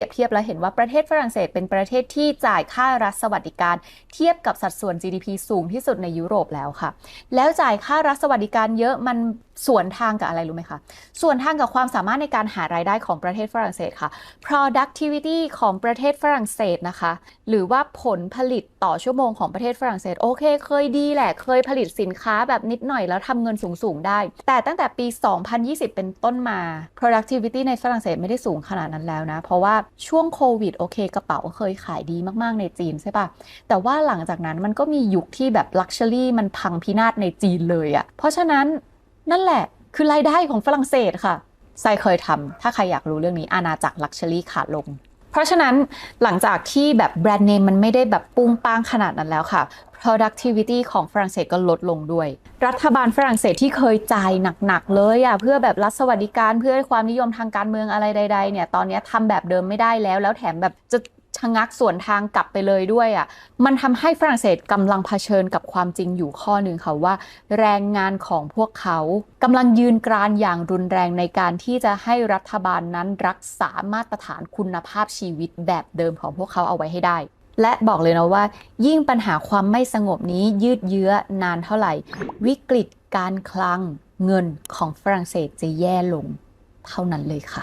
เปรียบเทียบแล้วเห็นว่าประเทศฝรั่งเศสเป็นประเทศที่จ่ายค่ารัฐสวัสดิการ เทียบกับสัดส่วน GDP สูงที่สุดในยุโรปแล้วค่ะ แล้วจ่ายค่ารัฐสวัสดิการเยอะมัน สวนทางกับอะไรรู้ไหมคะส่วนทางกับความสามารถในการหารายได้ของประเทศฝรั่งเศสค่ะ productivity ของประเทศฝรั่งเศสนะคะ หรือว่าผลผลิตต่อชั่วโมงของประเทศฝรั่งเศสโอเค เคยดีแหละ เคยผลิตสินค้าแบบนิดหน่อยแล้วทำเงินสูงๆได้ แต่ตั้งแต่ปี 2020 เป็นต้นมา productivity ในฝรั่งเศสไม่ได้สูงขนาดนั้นแล้วนะ เพราะว่าช่วงโควิดโอเคกระเป๋าเคยขายดีมากๆในจีนใช่ปะแต่ว่าหลังจากนั้นมันก็มียุคที่แบบ luxury มันพังพินาศในจีนเลยอะเพราะฉะนั้น นั่นแหละคือรายได้ของฝรั่งเศสค่ะไซเคยทำถ้าใครอยากรู้เรื่องนี้อาณาจักรลักชัวรี่ขาดลง เพราะฉะนั้นหลังจากที่แบบแบรนด์เนมมันไม่ได้แบบปุ้งป้างขนาดนั้นแล้วค่ะ productivity ของฝรั่งเศสก็ลดลงด้วย รัฐบาลฝรั่งเศสที่เคยจ่ายหนักๆเลยอะเพื่อแบบรัฐสวัสดิการเพื่อความนิยมทางการเมืองอะไรใดๆเนี่ยตอนนี้ทำแบบเดิมไม่ได้แล้ว แล้วแถมแบบจะ ชะงักส่วนทางกลับไปเลยด้วยอะ่ะมันทำให้ฝรั่งเศสกำลังเผชิญกับความจริงอยู่ข้อหนึ่งค่ะว่า แรงงานของพวกเขากำลังยืนกรานอย่างรุนแรงในการที่จะให้รัฐบาลนั้นรักษามาตรฐานคุณภาพชีวิตแบบเดิมของพวกเขาเอาไว้ให้ได้และบอกเลยนะว่า ยิ่งปัญหาความไม่สงบนี้ยืดเยื้อนานเท่าไหร่ วิกฤตการคลังเงินของฝรั่งเศสจะแย่ลงเท่านั้นเลยค่ะ